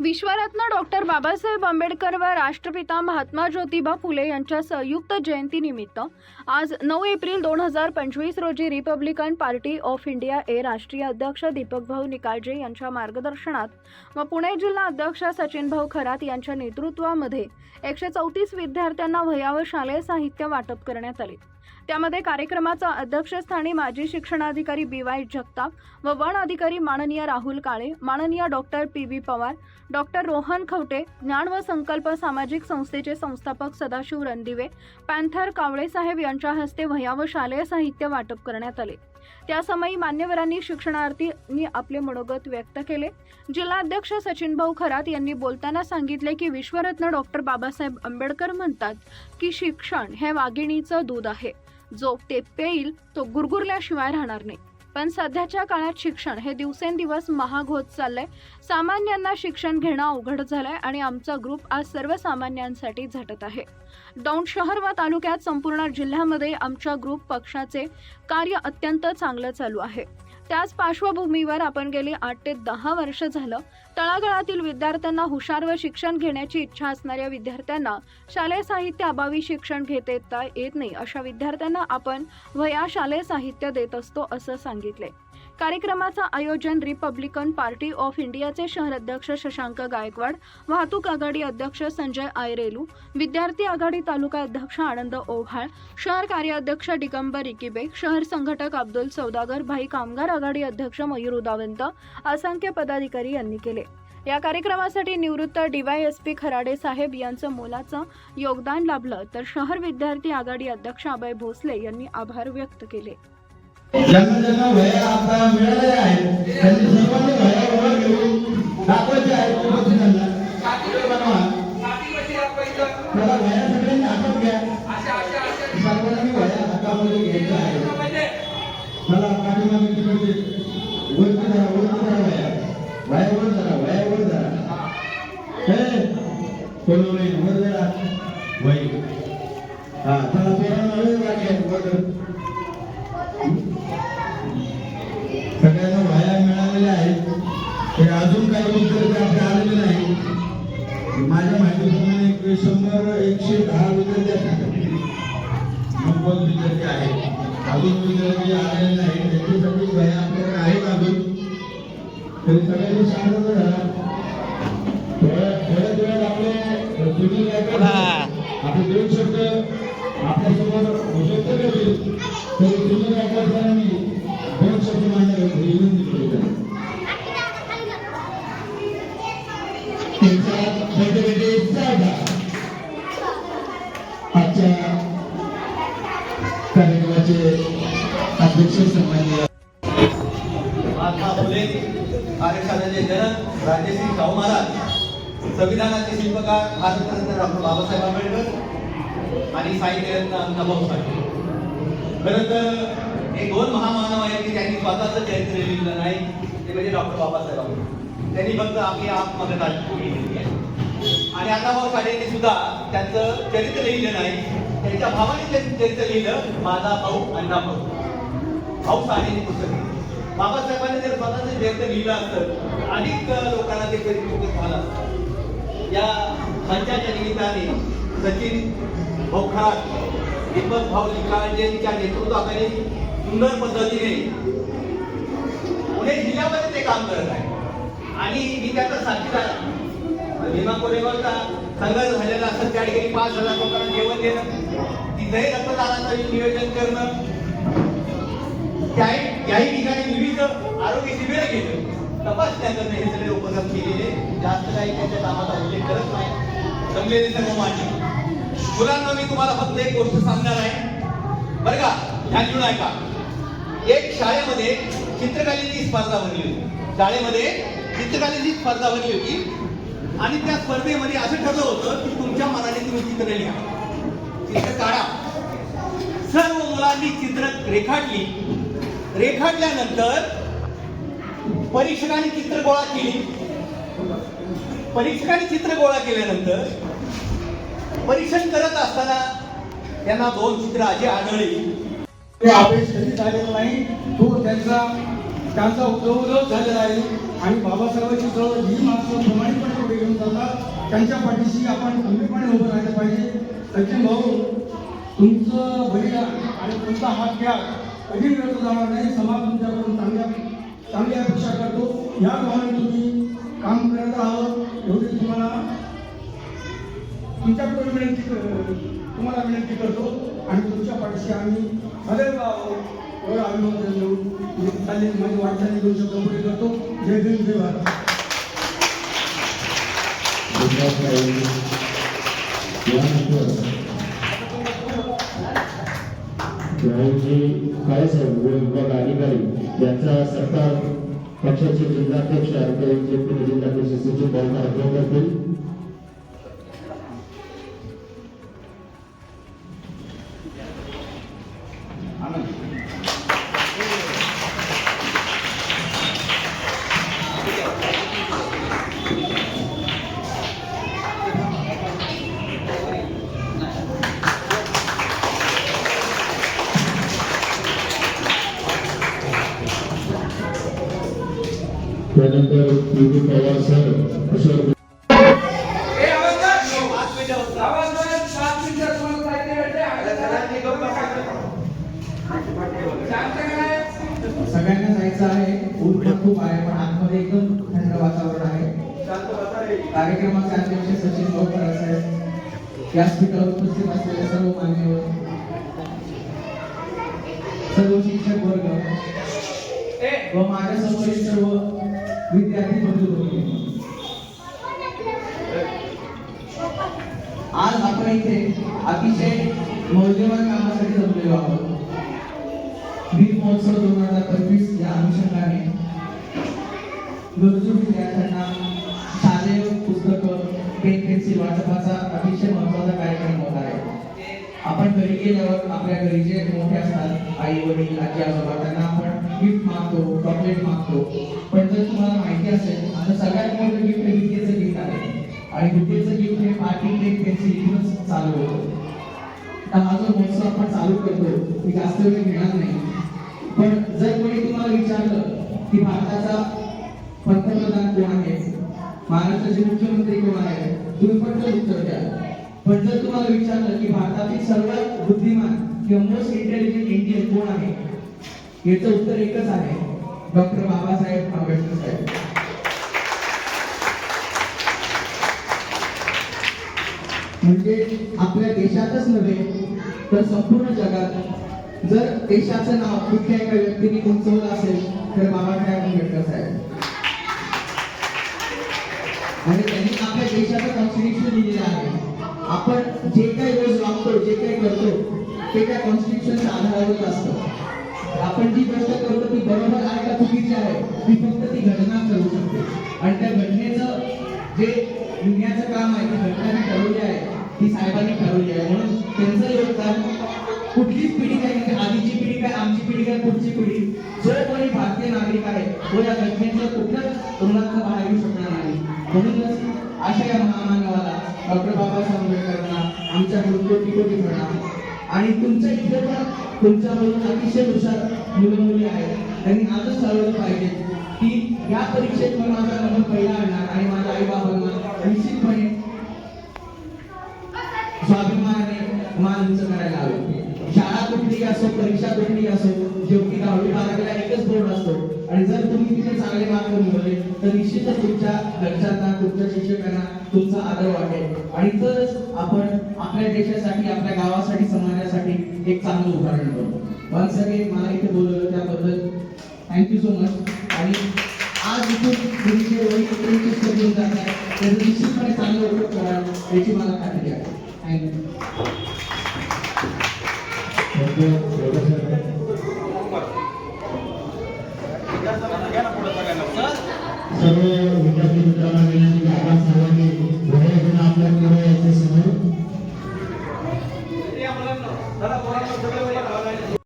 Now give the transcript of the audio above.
विश्वरत्न doctor Babasaheb Ambedkar व राष्ट्रपिता महात्मा ज्योतिबा फुले यांच्या संयुक्त जयंतीनिमित्त आज नऊ एप्रिल दोन हजार पंचवीस रोजी Republican Party of India A राष्ट्रीय अध्यक्ष दीपक भाऊ निकाळजे यांच्या मार्गदर्शनात व पुणे जिल्हा अध्यक्ष सचिन भाऊ खरात यांच्या नेतृत्वामध्ये एकशे चौतीस विद्यार्थ्यांना वयावर शालेय साहित्य वाटप करण्यात आले. त्यामध्ये कार्यक्रमाचा अध्यक्षस्थानी माजी शिक्षणाधिकारी बी वाय जगताप व वन अधिकारी माननीय राहुल काळे माननीय doctor P B Pawar doctor Rohan Khawate ज्ञान व संकल्प सामाजिक संस्थेचे संस्थापक सदाशिव रणदिवे पॅन्थर कावळे साहेब यांच्या हस्ते वह्या व शालेय साहित्य वाटप करण्यात आले. त्यासमयी मान्यवरांनी शिक्षणार्थींनी आपले मनोगत व्यक्त केले. जिल्हाध्यक्ष सचिन भाऊ खरात यांनी बोलताना सांगितले की विश्वरत्न डॉक्टर बाबासाहेब आंबेडकर म्हणतात की शिक्षण हे वाघिणीचं दूध आहे. जो ते पेईल तो गुरगुरल्याशिवाय राहणार नाही. पण सध्याच्या काळात शिक्षण हे दिवसेंदिवस महाग होत चाललंय. सामान्यांना शिक्षण घेणं अवघड झालंय आणि आमचा ग्रुप आज सर्वसामान्यांसाठी झटत आहे. दौंड शहर व तालुक्यात संपूर्ण जिल्ह्यामध्ये आमच्या ग्रुप पक्षाचे कार्य अत्यंत चांगलं चालू आहे. त्याच पार्श्वभूमीवर आपण गेली आठ ते दहा वर्ष झालं. तळागाळातील विद्यार्थ्यांना हुशार व शिक्षण घेण्याची इच्छा असणाऱ्या विद्यार्थ्यांना शालेय साहित्य अभावी शिक्षण घेता येता येत नाही अशा विद्यार्थ्यांना आपण वया शालेय साहित्य देत असतो असं सांगितले कार्यक्रमाचं आयोजन रिपब्लिकन पार्टी ऑफ इंडियाचे शहर अध्यक्ष शशांक गायकवाड वाहतूक आघाडी अध्यक्ष संजय आयरेलू विद्यार्थी आघाडी तालुका अध्यक्ष आनंद ओव्हाळ शहर कार्याध्यक्ष डिकंबर इकिबे शहर संघटक अब्दुल सौदागर भाई कामगार आघाडी अध्यक्ष मयूर उदावंत असंख्य पदाधिकारी यांनी केले. या कार्यक्रमासाठी निवृत्त डीवायएसपी खराडे साहेब यांचं मोलाचं योगदान लाभलं तर शहर विद्यार्थी आघाडी अध्यक्ष अभय भोसले यांनी आभार व्यक्त केले. ज्यांना ज्यांना वया आता मिळालेल्या आहेत त्यांनी सर्वांनी वया वर घेऊन दाखवायचे आहेत उपस्थित त्यांना मला सगळ्यांनी हातात घ्या सर्वांनी हातामध्ये मला पाठीमागे तिकडचे वरती धरा वरती धरा वह्या वह्या वर धरा वह्या वर धरा वर हा त्याला पोरांना वेळ लागेल वर काही विद्यार्थी आपले आलेले नाही माझ्या माहितीप्रमाणे एक शंभर एकशे दहा विद्यार्थी नव्वद विद्यार्थी आहेत अजून विद्यार्थी आलेले नाही त्यांच्यासाठी वह्या आपल्याकडे आहेत अजून तरी सगळ्यांनी सांगत थोड्याच वेळात आपले सुनील आपले दोन शब्द आपल्या व्यक्त करतील तरी सुनील गायकवाड सरांनी दोन शब्द माझ्या विनंती केली त्यांचा बर्थडे साजरा आजच्या कार्यक्रमाचे अध्यक्ष महात्मा फुले कार्यशाळेचे जनक राजेश्री शाहू महाराज संविधानाचे शिल्पकार भारतरत्न डॉक्टर बाबासाहेब आंबेडकर आणि साहित्यरत्न अण्णाभाऊ साठे खरं तर हे दोन महामानव आहेत की त्यांनी स्वतःचं चरित्र लिहिलं नाही. ते म्हणजे डॉक्टर बाबासाहेब आंबेडकर. त्यांनी फक्त आपली आत्मकथा लिहिली आहे. आणि अण्णाभाऊ साठेंनी सुद्धा त्यांचं चरित्र लिहिलं नाही त्यांच्या भावाने चरित्र लिहिलं माझा भाऊ अण्णा भाऊ. भाऊ साठेंनी पुस्तक लिहिलं. बाबासाहेबांनी जर स्वतःचं चरित्र लिहिलं असतं अनेक लोकांना ते चरित्र झालं असतं. या मंचाच्या निमित्ताने सचिन भोखाट दीपक भाऊ लिखाळजेंच्या नेतृत्वाखाली सुंदर पद्धतीने पुणे जिल्ह्यामध्ये ते काम करत आहे आणि मी त्याचा साक्षीदार भीमा कोरेगावचा संघर्ष झालेला असं त्या ठिकाणी पाच हजार लोकांना जेवण देणं तिथेही रक्तदानाचं नियोजन करणं त्याही त्याही ठिकाणी विविध आरोग्य शिबिर केलं तपासण्या करणं हे सगळे उपक्रम केलेले जास्त काही त्यांच्या कामाचा उल्लेख करत नाही. जमलेले सर्व मान्य. मुलांना मी तुम्हाला फक्त एक गोष्ट सांगणार आहे. बरं का? ध्यान घेऊन ऐका एक शाळेमध्ये चित्रकलेची स्पर्धा भरली होती. शाळेमध्ये चित्रकलेची स्पर्धा भरली होती. आणि त्या स्पर्धेमध्ये असं ठरलं होतं की तुमच्या मनाने तुम्ही चित्र लिहा. चित्र काढा. सर्व मुलांनी चित्र रेखाटली. रेखाटल्यानंतर परीक्षकाने चित्र गोळा केली. परीक्षकांनी चित्र गोळा केल्यानंतर परीक्षण करत असताना त्यांना दोन चित्र अशी आढळली. ते अपेक्षित झालेलं नाही. तो त्यांचा त्यांचा उपयोग झालेला आहे. आणि बाबासाहेबांची जवळ ही माणसं प्रमाणिकपणे पुढे घेऊन जातात त्यांच्या पाठीशी आपण खंबीरपणे उभं राहिलं पाहिजे. सचिन भाऊ तुमचं बलिदान आणि तुमचा हात घ्या कधी व्यर्थ जाणार नाही. समाज तुमच्याकडून चांगल्या चांगली अपेक्षा करतो. या भावाने तुम्ही काम करत आहोत एवढी तुम्हाला तुमच्याकडून विनंती कर- तुम्हाला विनंती करतो. आणि तुमच्या पाठीशी आम्ही सदैव आहोत एवढं अभिवादन देऊन मी माझी वाटचाल दोन शब्द पुढे करतो. जय जय भारत. यावेळी विभाग अधिकारी यांचा सरकार पक्षाचे जिल्हाध्यक्ष जिल्हाध्यक्ष सचिव भावना करतील त्यानंतर P P Pawar sir Ashok सगळ्यांना जायचं आहे. ऊन पण खूप आहे पण आतमध्ये एकदम थंड वातावरण आहे. कार्यक्रमाचे अध्यक्ष सचिन गोकर साहेब व्यासपीठावर उपस्थित असलेले सर्व मान्यवर सर्व शिक्षक वर्ग व माझ्या समोरील सर्व विद्यार्थी बंधू होते आज आपण इथे अतिशय मौल्यवान कामासाठी जमलेलो आहोत. वीर महोत्सव दोन हजार पंचवीस या अनुषंगाने. गरजू विद्यार्थ्यांना शालेय पुस्तकं पेन पेन्सिल वाटपाचा अतिशय महत्त्वाचा कार्यक्रम आपण घरी गेल्यावर आपल्या घरी जे मोठे असतात आई वडील आजी आजोबा त्यांना आपण गिफ्ट मागतो चॉकलेट मागतो. पण जर तुम्हाला माहिती असेल तर सगळ्यात मोठं गिफ्ट हे विद्येचं गिफ्ट आहे. आणि विद्येचं गिफ्ट हे पार्टी पेन पेन्सिल इथूनच चालू होतं. तर हा जो महोत्सव आपण चालू करतो मी जास्त वेळ घेणार नाही. पण जर कोणी तुम्हाला विचारलं की भारताचा पंतप्रधान कोण आहे महाराष्ट्राचे मुख्यमंत्री कोण आहे तुम्ही फक्त उत्तर द्या. पण जर तुम्हाला विचारलं की भारतातील सर्वात बुद्धिमान किंवा मोस्ट इंटेलिजंट इंडियन कोण आहे? याचं उत्तर एकच आहे. डॉक्टर बाबासाहेब आंबेडकर साहेब. म्हणजे आपल्या देशातच नव्हे तर संपूर्ण जगात जर देशाचं नाव कुठल्या एका व्यक्तीने उंचवलं असेल तर बाबासाहेब आंबेडकर साहेब. आणि त्यांनी आपल्या देशाचं कॉन्स्टिट्यूशन लिहिलेलं आहे. आपण जे काही रोज वागतो जे काही करतो ते त्या कॉन्स्टिट्युशनच्या आधारावर असतं. आपण जी गोष्ट करतो ती बरोबर आहे का चुकीची आहे ती फक्त ती घटना ठरवू शकते. आणि त्या घटनेचं जे लिहिण्याचं काम आहे ती घटना जी ठरवली आहे ती साहेबांनी ठरवली आहे. म्हणून त्यांचं योगदान कुठलीच पिढी काय म्हणजे आधीची पिढी काय आमची पिढी काय पुढची पिढी? जो कोणी भारतीय नागरिक आहे तो या घटनेचं कुठल्याच ऋणातनं बाहेर घेऊ शकणार नाही. म्हणून या महामानवाला डॉक्टर बाबासाहेब आंबेडकरांना आमच्याकडून कोटी कोटी प्रणाम. आणि तुमच्या इथे पण तुमच्याकडून अतिशय हुशार मुलं मुली आहेत. त्यांनी आजच ठरवलं पाहिजे की या परीक्षेत मी माझा नंबर पहिला आणणार आणि माझ्या आई बाबांना निश्चितपणे स्वाभिमानाने मान उंच करायला हवे. शाळा कुठली असो परीक्षा कुठली असो जेवढी दहावी बारावीला एकच बोर्ड असतो. आणि जर तुम्ही तिथे चांगले मार्क मिळवले तर निश्चितच तुमच्या घरच्यांना तुमच्या शिक्षकांना तुमचा आदर वाटेल. आणि तरच आपण आपल्या देशासाठी आपल्या गावासाठी समाजासाठी एक चांगलं उदाहरण बनू वन्स सगळे मला इथे बोलवलं त्याबद्दल थँक्यू सो मच आणि आज इथून तुम्ही वडील घेऊन जात आहे त्याचा निश्चितपणे चांगला उपयोग करा याची मला खात्री आहे. थँक्यू सर्व विद्यार्थी मित्रांना विनंती आपण सर्वांनी पुढे आपल्या पुढे यायचे समोर